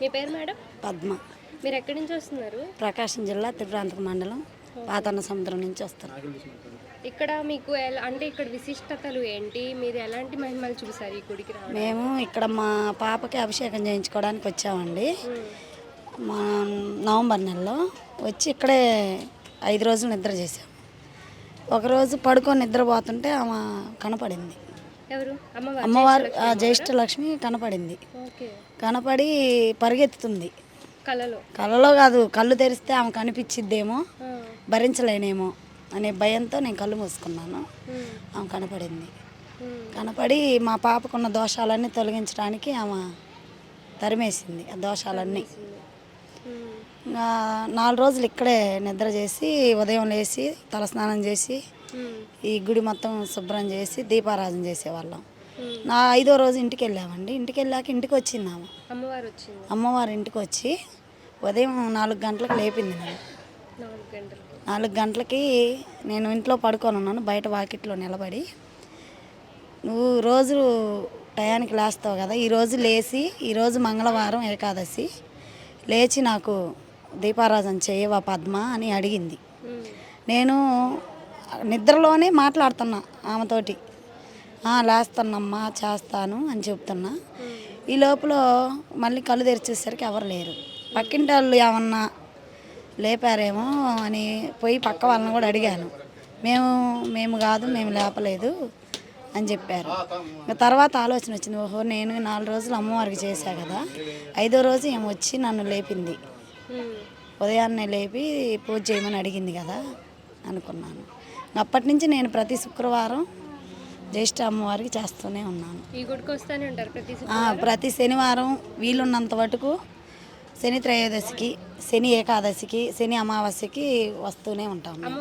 మీ పేరు మేడం? పద్మ. మీరు ఎక్కడి నుంచి వస్తున్నారు? ప్రకాశం జిల్లా త్రిప్రాంతక మండలం పాతన్న సముద్రం నుంచి వస్తాను ఇక్కడ మీకు ఎలా అంటే ఇక్కడ విశిష్టతలు ఏంటి? మీరు ఎలాంటి మహిమలు చూసారు ఈ గుడికి రావడం మేము ఇక్కడ మా పాపకి అభిషేకం చేయించుకోవడానికి వచ్చామండి. మా నవంబర్ నెలలో వచ్చి ఇక్కడే ఐదు రోజులు నిద్ర చేసాం ఒకరోజు పడుకొని నిద్రపోతుంటే ఆమె కనపడింది. అమ్మవారు జ్యేష్ఠ లక్ష్మి కనపడింది. కనపడి పరిగెత్తుతుంది. కళలో కళ్ళలో కాదు కళ్ళు తెరిస్తే ఆమె కనిపించిద్దేమో. భరించలేనేమో అనే భయంతో నేను కళ్ళు మూసుకున్నాను. ఆమె కనపడింది. కనపడి మా పాపకున్న దోషాలన్నీ తొలగించడానికి ఆమె తరిమేసింది ఆ దోషాలన్నీ. నాలుగు రోజులు ఇక్కడే నిద్ర చేసి ఉదయం లేచి తలస్నానం చేసి. ఈ గుడి మొత్తం శుభ్రం చేసి దీపారాధన చేసేవాళ్ళం. నా ఐదో రోజు ఇంటికి వెళ్ళామండి. ఇంటికి వెళ్ళాక ఇంటికి వచ్చింది ఆమె అమ్మవారు వచ్చింది? అమ్మవారి ఇంటికి వచ్చి ఉదయం నాలుగు గంటలకు లేపింది నన్ను. నాలుగు గంటలకు. నేను ఇంట్లో పడుకొని ఉన్నాను బయట వాకిట్లో నిలబడి. నువ్వు రోజు టయానికి లేస్తావు కదా ఈరోజు లేచి ఈరోజు మంగళవారం ఏకాదశి లేచి నాకు దీపారాధన చేయవా పద్మ అని అడిగింది. నేను నిద్రలోనే మాట్లాడుతున్నా ఆమెతోటి. "ఆ, లేస్తానమ్మా చేస్తాను అని చెప్తున్నా. ఈ లోపల మళ్ళీ కళ్ళు తెరిచేసరికి ఎవరు లేరు. పక్కింటి వాళ్ళు ఏమన్నా లేపారేమో అని పోయి పక్క వాళ్ళని కూడా అడిగాను. మేము మేము కాదు మేము లేపలేదు అని చెప్పారు. ఇంకా తర్వాత ఆలోచన వచ్చింది. ఓహో నేను నాలుగు రోజులు అమ్మవారికి చేశా కదా. ఐదో రోజు ఏమో వచ్చి నన్ను లేపింది. ఉదయాన్నే లేపి పూజ చేయమని అడిగింది కదా. అనుకున్నాను. అప్పటి నుంచి నేను ప్రతి శుక్రవారం జ్యేష్ఠ అమ్మవారికి చేస్తూనే ఉన్నాను. ఈ గుడికి వస్తానే ఉంటారు ప్రతి ప్రతి శనివారం వీలున్నంత మటుకు శని త్రయోదశికి శని ఏకాదశికి శని అమావాస్యకి వస్తూనే ఉంటాము.